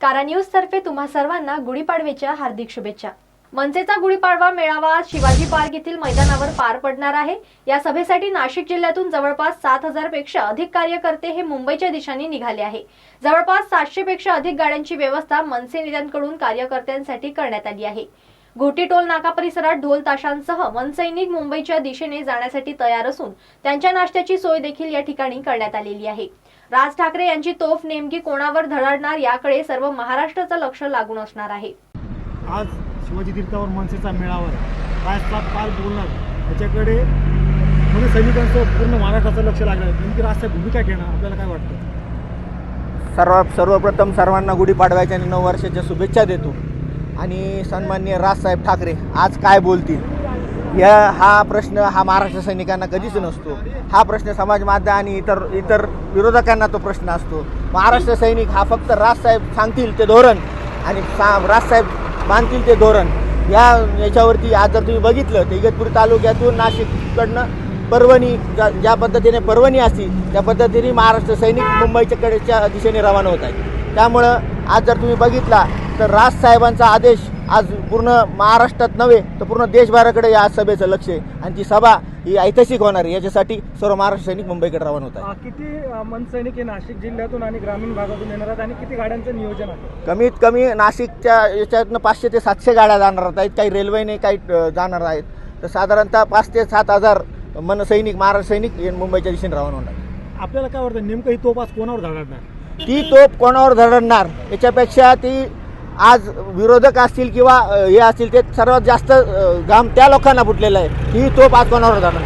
कारा न्यूज तर्फे तुम्हा सर्वांना गुढीपाडव्याच्या हार्दिक शुभेच्छा. मनसेचा गुढीपाडवा मेळावा शिवाजी पार्क येथील मैदानावर पार पडणार आहे. या सभेसाठी नाशिक जिल्ह्यातून जवळपास सात हजारपेक्षा अधिक कार्यकर्ते हे मुंबईच्या दिशेने निघाले आहे. जवळपास सातशे पेक्षा अधिक गाड्यांची व्यवस्था मनसे नेत्यांकडून कार्यकर्त्यांसाठी करण्यात आली आहे. घोटी टोल नाका परिसरात ढोल ताशांसह मनसैनिक मुंबईच्या दिशेने जाण्यासाठी तयार असून त्यांच्या नाश्त्याची सोय देखील या ठिकाणी करण्यात आलेली आहे. राज ठाकरे यांची तोफ नेमकी कोणावर धडाडणार याकडे सर्व महाराष्ट्राचं लक्ष लागून असणार आहे. आज शिवाजी तीर्थावर मनसेचा मेळावा त्याच्याकडे म्हणजे सैनिकांचं पूर्ण महाराष्ट्राचं लक्ष लागलं नेमकी भूमिका घेणं आपल्याला काय वाटतं? सर्व सर्वप्रथम सर्वांना गुढीपाडव्याच्या आणि नऊ वर्षाच्या शुभेच्छा देतो. आणि सन्मान्य राजसाहेब ठाकरे आज काय बोलतील? या हा प्रश्न हा महाराष्ट्र सैनिकांना कधीच नसतो. हा प्रश्न समाज माध्यम आणि इतर इतर विरोधकांना तो प्रश्न असतो. महाराष्ट्र सैनिक हा फक्त राजसाहेब सांगतील ते धोरण आणि सा राजसाहेब मानतील ते धोरण. या याच्यावरती आज जर तुम्ही बघितलं तर इगतपुरी तालुक्यातून नाशिककडनं परवणी ज्या ज्या पद्धतीने पर्वणी असतील त्या पद्धतीने महाराष्ट्र सैनिक मुंबईच्याकडेच्या दिशेने रवाना होत आहेत. त्यामुळं आज जर तुम्ही बघितला तर राजसाहेबांचा आदेश आज पूर्ण महाराष्ट्रात नव्हे तर पूर्ण देशभराकडे या सभेचं लक्ष आहे. आणि ती सभा ही ऐतिहासिक होणार आहे. याच्यासाठी सर्व महाराष्ट्र सैनिक मुंबईकडे रवाना होत आहेत. आ, किती मनसैनिक हे नाशिक जिल्ह्यातून आणि ग्रामीण भागातून येणार आहेत आणि किती गाड्यांचं नियोजन आहे? कमीत कमी नाशिकच्या याच्यातनं पाचशे ते सातशे गाड्या जाणार आहेत. काही रेल्वेने काही जाणार आहेत. तर साधारणतः पाच ते सात हजार मन सैनिक महाराष्ट्र सैनिक मुंबईच्या दिशेने रवाना होणार. आपल्याला काय वाटतं नेमकं ही तोप आज कोणावर धडणार ती तोप कोणावर धडणार याच्यापेक्षा ती आज विरोधक असतील किंवा हे असतील ते सर्वात जास्त घाम त्या लोकांना फुटलेलं आहे. ही तोप आज कोणावर धडणार